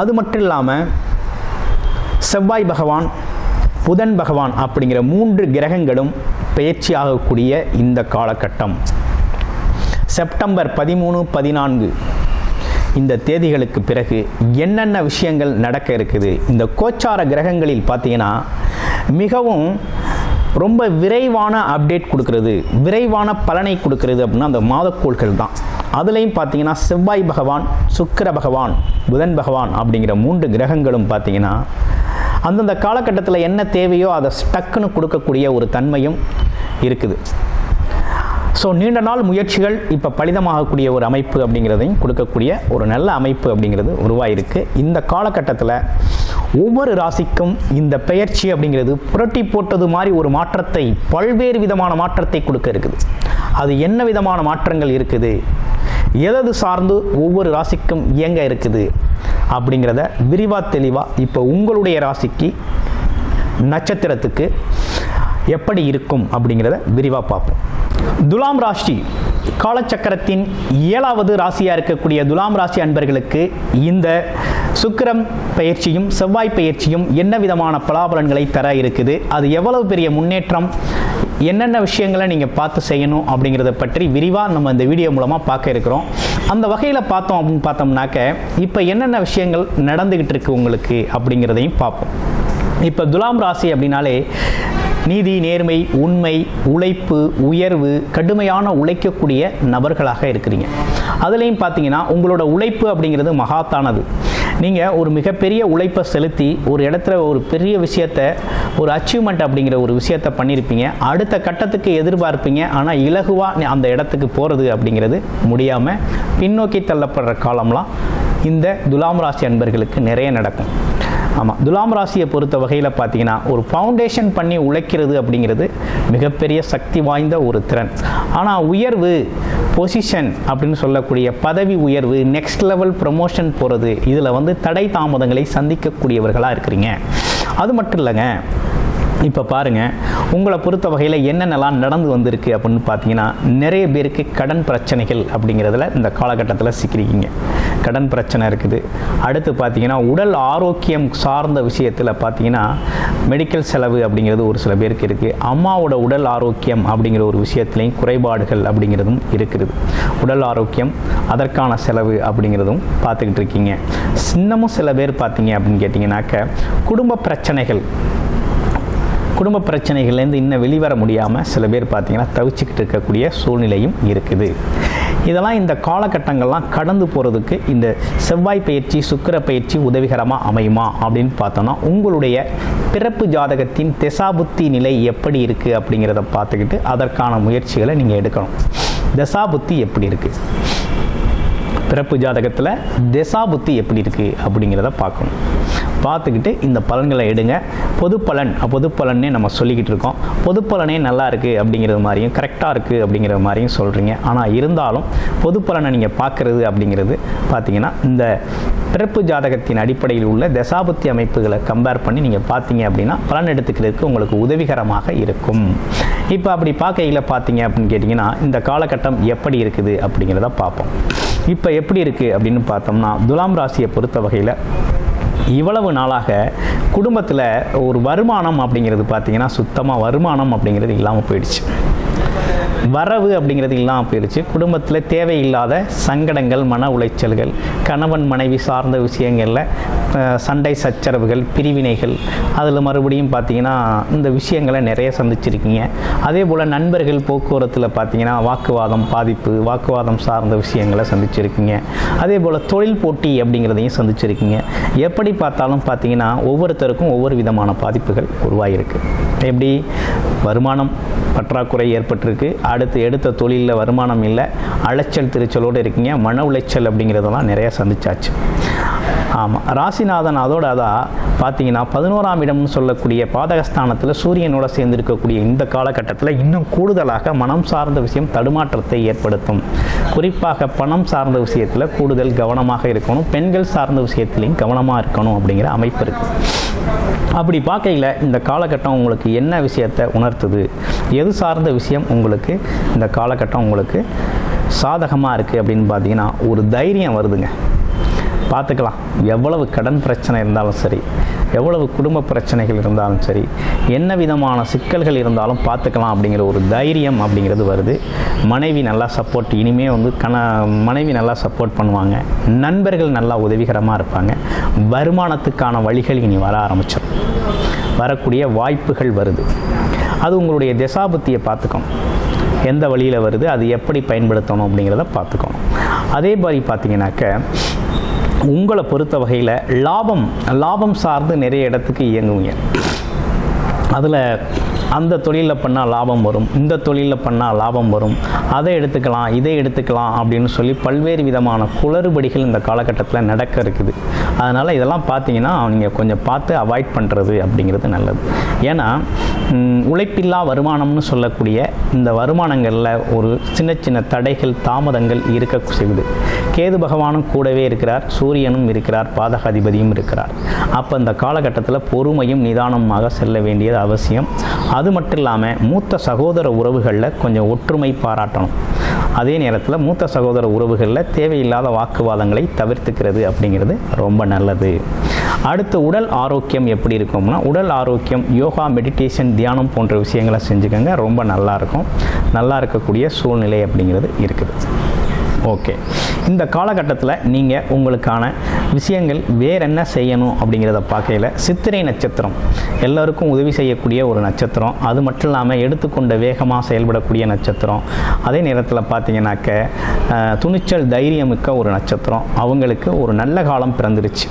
அது மட்டும் இல்லாமல் செவ்வாய் பகவான் புதன் பகவான் அப்படிங்கிற மூன்று கிரகங்களும் பயிற்சியாகக்கூடிய இந்த காலகட்டம். செப்டம்பர் பதிமூணு பதினான்கு இந்த தேதிகளுக்கு பிறகு என்னென்ன விஷயங்கள் நடக்க இருக்குது? இந்த கோச்சார கிரகங்களில் பார்த்தீங்கன்னா மிகவும் ரொம்ப விரைவான அப்டேட் கொடுக்கறது. விரைவான பலனை கொடுக்கறது அப்படின்னா அந்த மாதக்கோள்கள் தான். அதுலேயும் பார்த்தீங்கன்னா செவ்வாய் பகவான் சுக்கிர பகவான் புதன் பகவான் அப்படிங்கிற மூன்று கிரகங்களும் பார்த்தீங்கன்னா அந்தந்த காலகட்டத்தில் என்ன தேவையோ அதை ஸ்டக்குன்னு கொடுக்கக்கூடிய ஒரு தன்மையும் இருக்குது. ஸோ நீண்ட நாள் முயற்சிகள் இப்போ பலிதமாகக்கூடிய ஒரு அமைப்பு அப்படிங்கிறதையும் கொடுக்கக்கூடிய ஒரு நல்ல அமைப்பு அப்படிங்கிறது உருவாயிருக்கு. இந்த காலகட்டத்தில் ஒவ்வொரு ராசிக்கும் இந்த பெயர்ச்சி அப்படிங்கிறது புரட்டி போட்டது மாதிரி ஒரு மாற்றத்தை பல்வேறு விதமான மாற்றத்தை கொடுக்க இருக்குது. அது என்ன விதமான மாற்றங்கள் இருக்குது? எதது சார்ந்து ஒவ்வொரு ராசிக்கும் இயங்க இருக்குது? அப்படிங்கிறத விரிவாக தெளிவாக இப்போ உங்களுடைய ராசிக்கு நட்சத்திரத்துக்கு எப்படி இருக்கும் அப்படிங்கிறத விரிவாக பார்ப்போம். துலாம் ராசி காலச்சக்கரத்தின் ஏழாவது ராசியாக இருக்கக்கூடிய துலாம் ராசி அன்பர்களுக்கு இந்த சுக்கிரம் பயிற்சியும் செவ்வாய் பயிற்சியும் என்ன விதமான பலாபலன்களை தர இருக்குது? அது எவ்வளவு பெரிய முன்னேற்றம்? என்னென்ன விஷயங்களை நீங்கள் பார்த்து செய்யணும் அப்படிங்கிறத பற்றி விரிவாக நம்ம இந்த வீடியோ மூலமாக பார்க்க இருக்கிறோம். அந்த வகையில் பார்த்தோம் அப்படின்னு பார்த்தோம்னாக்க இப்போ என்னென்ன விஷயங்கள் நடந்துக்கிட்டு இருக்கு உங்களுக்கு அப்படிங்கிறதையும் பார்ப்போம். இப்போ துலாம் ராசி அப்படின்னாலே நீதி நேர்மை உண்மை உழைப்பு உயர்வு கடுமையான உழைக்கக்கூடிய நபர்களாக இருக்கிறீங்க. அதுலேயும் பார்த்தீங்கன்னா உங்களோட உழைப்பு அப்படிங்கிறது மகாத்தானது. நீங்கள் ஒரு மிகப்பெரிய உழைப்பை செலுத்தி ஒரு இடத்துல ஒரு பெரிய விஷயத்தை ஒரு அச்சீவ்மெண்ட் அப்படிங்கிற ஒரு விஷயத்தை பண்ணியிருப்பீங்க அடுத்த கட்டத்துக்கு எதிர்பார்ப்பீங்க. ஆனால் இலகுவாக அந்த இடத்துக்கு போகிறது அப்படிங்கிறது முடியாமல் பின்னோக்கி தள்ளப்படுற காலம்லாம் இந்த துலாம் ராசி அன்பர்களுக்கு நிறைய நடக்கும். ஆமாம் துலாம் ராசியை பொறுத்த வகையில் பார்த்தீங்கன்னா ஒரு ஃபவுண்டேஷன் பண்ணி உழைக்கிறது அப்படிங்கிறது மிகப்பெரிய சக்தி வாய்ந்த ஒரு திறன். ஆனால் உயர்வு பொசிஷன் அப்படின்னு சொல்லக்கூடிய பதவி உயர்வு நெக்ஸ்ட் லெவல் ப்ரமோஷன் போகிறது இதில் வந்து தடை தாமதங்களை சந்திக்கக்கூடியவர்களாக இருக்கிறீங்க. அது மட்டும் இல்லைங்க இப்போ பாருங்கள் உங்களை பொறுத்த வகையில் என்னென்னலாம் நடந்து வந்திருக்கு அப்படின்னு பார்த்தீங்கன்னா நிறைய பேருக்கு கடன் பிரச்சனைகள் அப்படிங்கிறதுல இந்த காலகட்டத்தில் சிக்கிருக்கீங்க கடன் பிரச்சனை இருக்குது. அடுத்து பார்த்தீங்கன்னா உடல் ஆரோக்கியம் சார்ந்த விஷயத்தில் பார்த்தீங்கன்னா மெடிக்கல் செலவு அப்படிங்கிறது ஒரு சில பேருக்கு இருக்குது அம்மாவோட உடல் ஆரோக்கியம் அப்படிங்கிற ஒரு விஷயத்துலையும் குறைபாடுகள் அப்படிங்கிறதும் இருக்குது. உடல் ஆரோக்கியம் அதற்கான செலவு அப்படிங்கிறதும் பார்த்துக்கிட்டு இருக்கீங்க. சின்னமும் சில பேர் பார்த்தீங்க அப்படின்னு கேட்டிங்கனாக்க குடும்ப பிரச்சனைகள் குடும்ப பிரச்சனைகள்லேருந்து இன்னும் வெளிவர முடியாமல் சில பேர் பார்த்திங்கன்னா தவிச்சுக்கிட்டு இருக்கக்கூடிய சூழ்நிலையும் இருக்குது. இதெல்லாம் இந்த காலகட்டங்கள்லாம் கடந்து போகிறதுக்கு இந்த செவ்வாய் பயிற்சி சுக்கிர பயிற்சி உதவிகரமாக அமையுமா அப்படின்னு பார்த்தோன்னா உங்களுடைய பிறப்பு ஜாதகத்தின் திசாபுத்தி நிலை எப்படி இருக்குது அப்படிங்கிறத பார்த்துக்கிட்டு அதற்கான முயற்சிகளை நீங்கள் எடுக்கணும். தசாபுத்தி எப்படி இருக்குது பிறப்பு ஜாதகத்தில் திசா புத்தி எப்படி இருக்குது அப்படிங்கிறத பார்க்கணும். பார்த்துக்கிட்டு இந்த பலன்களை எடுங்க. பொது பலன் பொது பலன்னே நம்ம சொல்லிக்கிட்டு இருக்கோம். பொது பலனே நல்லா இருக்குது அப்படிங்கிறது மாதிரியும் கரெக்டாக இருக்குது அப்படிங்கிற மாதிரியும் சொல்கிறீங்க ஆனால் இருந்தாலும் பொது பலனை நீங்கள் பார்க்குறது அப்படிங்கிறது பார்த்தீங்கன்னா இந்த பிறப்பு ஜாதகத்தின் அடிப்படையில் உள்ள தசாபுத்தி அமைப்புகளை கம்பேர் பண்ணி நீங்கள் பார்த்தீங்க அப்படின்னா பலன் எடுத்துக்கிறதுக்கு உங்களுக்கு உதவிகரமாக இருக்கும். இப்போ அப்படி பார்க்கையில் பார்த்தீங்க அப்படின்னு கேட்டிங்கன்னா இந்த காலகட்டம் எப்படி இருக்குது அப்படிங்கிறத பார்ப்போம். இப்போ எப்படி இருக்குது அப்படின்னு பார்த்தோம்னா துலாம் ராசியை பொறுத்த வகையில் இவ்வளவு நாளாக குடும்பத்தில் ஒரு வருமானம் அப்படிங்கிறது பார்த்தீங்கன்னா சுத்தமாக வருமானம் அப்படிங்கிறது இல்லாமல் போயிடுச்சு. வரவு அப்படிங்கிறது இல்லாமல் போயிடுச்சு குடும்பத்தில் தேவையில்லாத சங்கடங்கள் மன உளைச்சல்கள் கணவன் மனைவி சார்ந்த விஷயங்களில் சண்டை சச்சரவுகள் பிரிவினைகள். அதில் மறுபடியும் பார்த்தீங்கன்னா இந்த விஷயங்களை நிறைய சந்திச்சிருக்கீங்க. அதே போல் நண்பர்கள் போக்குவரத்தில் பார்த்தீங்கன்னா வாக்குவாதம் பாதிப்பு வாக்குவாதம் சார்ந்த விஷயங்களை சந்திச்சிருக்கீங்க. அதே போல் தொழில் போட்டி அப்படிங்கிறதையும் சந்திச்சிருக்கீங்க. எப்படி பார்த்தாலும் பார்த்தீங்கன்னா ஒவ்வொருத்தருக்கும் ஒவ்வொரு விதமான பாதிப்புகள் உருவாகிருக்கு எப்படி? வருமானம் பற்றாக்குறை ஏற்பட்டிருக்கு. அடுத்து எடுத்த தொழிலில் வருமானம் இல்லை. அலைச்சல் திருச்சலோடு இருக்கீங்க. மன உளைச்சல் அப்படிங்கிறதெல்லாம் நிறைய சந்திச்சாச்சு. ஆமாம் ராசிநாதன் அதோட அதான் பார்த்தீங்கன்னா பதினோராம் இடம்னு சொல்லக்கூடிய பாதகஸ்தானத்தில் சூரியனோட சேர்ந்திருக்கக்கூடிய இந்த காலகட்டத்தில் இன்னும் கூடுதலாக மனம் சார்ந்த விஷயம் தடுமாற்றத்தை ஏற்படுத்தும். குறிப்பாக பணம் சார்ந்த விஷயத்தில் கூடுதல் கவனமாக இருக்கணும். பெண்கள் சார்ந்த விஷயத்திலையும் கவனமாக இருக்கணும் அப்படிங்கிற அமைப்பு இருக்குது அப்படி பார்க்கையில் இந்த காலகட்டம் உங்களுக்கு என்ன விஷயத்தை உணர்த்துது? எது சார்ந்த விஷயம் உங்களுக்கு இந்த காலகட்டம் உங்களுக்கு சாதகமாக இருக்குது அப்படின்னு பார்த்தீங்கன்னா ஒரு தைரியம் வருதுங்க. பார்த்துக்கலாம். எவ்வளவு கடன் பிரச்சனை இருந்தாலும் சரி எவ்வளவு குடும்ப பிரச்சனைகள் இருந்தாலும் சரி என்ன விதமான சிக்கல்கள் இருந்தாலும் பார்த்துக்கலாம் அப்படிங்கிற ஒரு தைரியம் அப்படிங்கிறது வருது. மனைவி நல்லா சப்போர்ட் இனிமே வந்து கண மனைவி நல்லா சப்போர்ட் பண்ணுவாங்க. நண்பர்கள் நல்லா உதவிகரமாக இருப்பாங்க. வருமானத்துக்கான வழிகள் இனி வர ஆரம்பிச்சிடும் வரக்கூடிய வாய்ப்புகள் வருது. அது உங்களுடைய திசாபுத்தியை பார்த்துக்கணும் எந்த வழியில் வருது அது எப்படி பயன்படுத்தணும் அப்படிங்கிறத பார்த்துக்கணும் அதே மாதிரி பார்த்தீங்கன்னாக்க உங்களை பொறுத்த வகையில் லாபம் லாபம் சார்ந்து நிறைய இடத்துக்கு இயங்குவீங்க. அதில் அந்த தொழிலில் பண்ணால் லாபம் வரும். இந்த தொழிலில் பண்ணால் லாபம் வரும். அதை எடுத்துக்கலாம் இதை எடுத்துக்கலாம் அப்படின்னு சொல்லி பல்வேறு விதமான குளறுபடிகள் இந்த காலகட்டத்தில் நடக்க இருக்குது. அதனால் இதெல்லாம் பார்த்தீங்கன்னா நீங்கள் கொஞ்சம் பார்த்து அவாய்ட் பண்ணுறது அப்படிங்கிறது நல்லது. ஏன்னா உழைப்பில்லா வருமானம்னு சொல்லக்கூடிய இந்த வருமானங்களில் ஒரு சின்ன சின்ன தடைகள் தாமதங்கள் இருக்க செய்யுது. கேது பகவானும் கூடவே இருக்கிறார் சூரியனும் இருக்கிறார் பாதகாதிபதியும் இருக்கிறார். அப்போ இந்த காலகட்டத்தில் பொறுமையும் நிதானமாக செல்ல வேண்டியது அவசியம். அது மட்டும் இல்லாமல் மூத்த சகோதர உறவுகளில் கொஞ்சம் ஒற்றுமை பாராட்டணும். அதே நேரத்தில் மூத்த சகோதர உறவுகளில் தேவையில்லாத வாக்குவாதங்களை தவிர்த்துக்கிறது அப்படிங்கிறது ரொம்ப நல்லது. அடுத்து உடல் ஆரோக்கியம் எப்படி இருக்கும்னா உடல் ஆரோக்கியம் யோகா மெடிடேஷன் தியானம் போன்ற விஷயங்களை செஞ்சுக்கோங்க. ரொம்ப நல்லா இருக்கும். நல்லா இருக்கக்கூடிய சூழ்நிலை அப்படிங்கிறது இருக்குது. ஓகே. இந்த காலகட்டத்தில் நீங்கள் உங்களுக்கான விஷயங்கள் வேற என்ன செய்யணும் அப்படிங்கிறத பார்க்கையில் சித்திரை நட்சத்திரம். எல்லோருக்கும் உதவி செய்யக்கூடிய ஒரு நட்சத்திரம். அது மட்டும் இல்லாமல் எடுத்துக்கொண்ட வேகமாக செயல்படக்கூடிய நட்சத்திரம். அதே நேரத்தில் பார்த்தீங்கன்னாக்க துணிச்சல் தைரியமிக்க ஒரு நட்சத்திரம். அவங்களுக்கு ஒரு நல்ல காலம் பிறந்துருச்சு.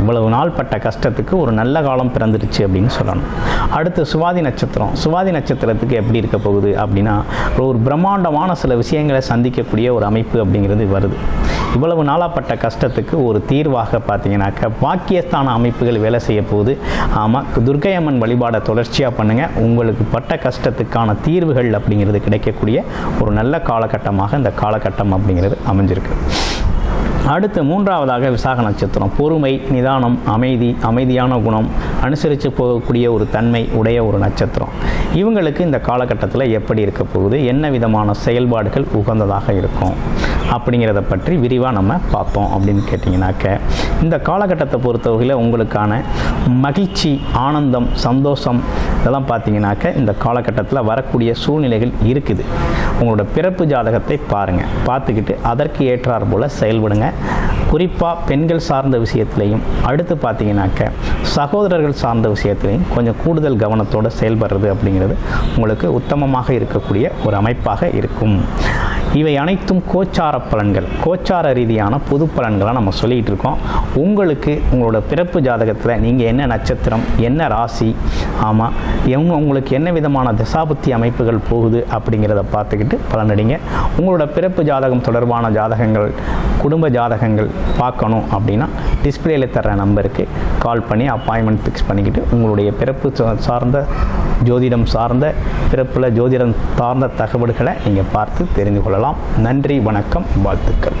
இவ்வளவு நாள் பட்ட கஷ்டத்துக்கு ஒரு நல்ல காலம் பிறந்துருச்சு அப்படின்னு சொல்லணும். அடுத்து சுவாதி நட்சத்திரம். சுவாதி நட்சத்திரத்துக்கு எப்படி இருக்க போகுது அப்படின்னா ஒரு பிரம்மாண்டமான சில விஷயங்களை சந்திக்கக்கூடிய ஒரு அமைப்பு அப்படிங்கிறது வருது. இவ்வளவு நாளாப்பட்ட கஷ்டத்துக்கு ஒரு தீர்வாக பார்த்தீங்கன்னாக்க பாக்கியஸ்தான அமைப்புகள் வேலை செய்ய போகுது. ஆமாம் துர்க்கையம்மன் வழிபாடை தொடர்ச்சியாக பண்ணுங்கள் உங்களுக்கு பட்ட கஷ்டத்துக்கான தீர்வுகள் அப்படிங்கிறது கிடைக்கக்கூடிய ஒரு நல்ல காலகட்டமாக இந்த காலகட்டம் அப்படிங்கிறது அமைஞ்சிருக்கு. அடுத்து மூன்றாவதாக விசாக நட்சத்திரம். பொறுமை நிதானம் அமைதி அமைதியான குணம் அனுசரித்து போகக்கூடிய ஒரு தன்மை உடைய ஒரு நட்சத்திரம். இவங்களுக்கு இந்த காலகட்டத்தில் எப்படி இருக்க போகுது? என்ன விதமான செயல்பாடுகள் உகந்ததாக இருக்கும்? அப்படிங்கிறத பற்றி விரிவாக நம்ம பார்த்தோம் அப்படின்னு கேட்டிங்கனாக்க இந்த காலகட்டத்தை பொறுத்தவரையில் உங்களுக்கான மகிழ்ச்சி ஆனந்தம் சந்தோஷம் இதெல்லாம் பார்த்தீங்கன்னாக்க இந்த காலகட்டத்தில் வரக்கூடிய சூழ்நிலைகள் இருக்குது. உங்களோட பிறப்பு ஜாதகத்தை பாருங்கள் பார்த்துக்கிட்டு அதற்கு ஏற்றார் போல் செயல்படுங்க. குறிப்பாக பெண்கள் சார்ந்த விஷயத்திலையும் அடுத்து பார்த்தீங்கன்னாக்க சகோதரர்கள் சார்ந்த விஷயத்திலையும் கொஞ்சம் கூடுதல் கவனத்தோடு செயல்படுறது அப்படிங்கிறது உங்களுக்கு உத்தமமாக இருக்கக்கூடிய ஒரு அமைப்பாக இருக்கும். இவை அனைத்தும் கோச்சார பலன்கள். கோச்சார ரீதியான பொது பலன்களாக நம்ம சொல்லிகிட்டு இருக்கோம். உங்களுக்கு உங்களோட பிறப்பு ஜாதகத்தில் நீங்கள் என்ன நட்சத்திரம் என்ன ராசி ஆமாம் எவங்க உங்களுக்கு என்ன விதமான திசாபுத்தி அமைப்புகள் போகுது அப்படிங்கிறத பார்த்துக்கிட்டு பலனடிங்க. உங்களோட பிறப்பு ஜாதகம் தொடர்பான ஜாதகங்கள் குடும்ப ஜாதகங்கள் பார்க்கணும் அப்படின்னா டிஸ்பிளேயில் தர்ற நம்பருக்கு கால் பண்ணி அப்பாயின்மெண்ட் ஃபிக்ஸ் பண்ணிக்கிட்டு உங்களுடைய பிறப்பு சார்ந்த ஜோதிடம் சார்ந்த பிறப்பில் ஜோதிடம் சார்ந்த தகவல்களை நீங்கள் பார்த்து தெரிந்து கொள்ளலாம். நன்றி வணக்கம் வாழ்த்துக்கள்.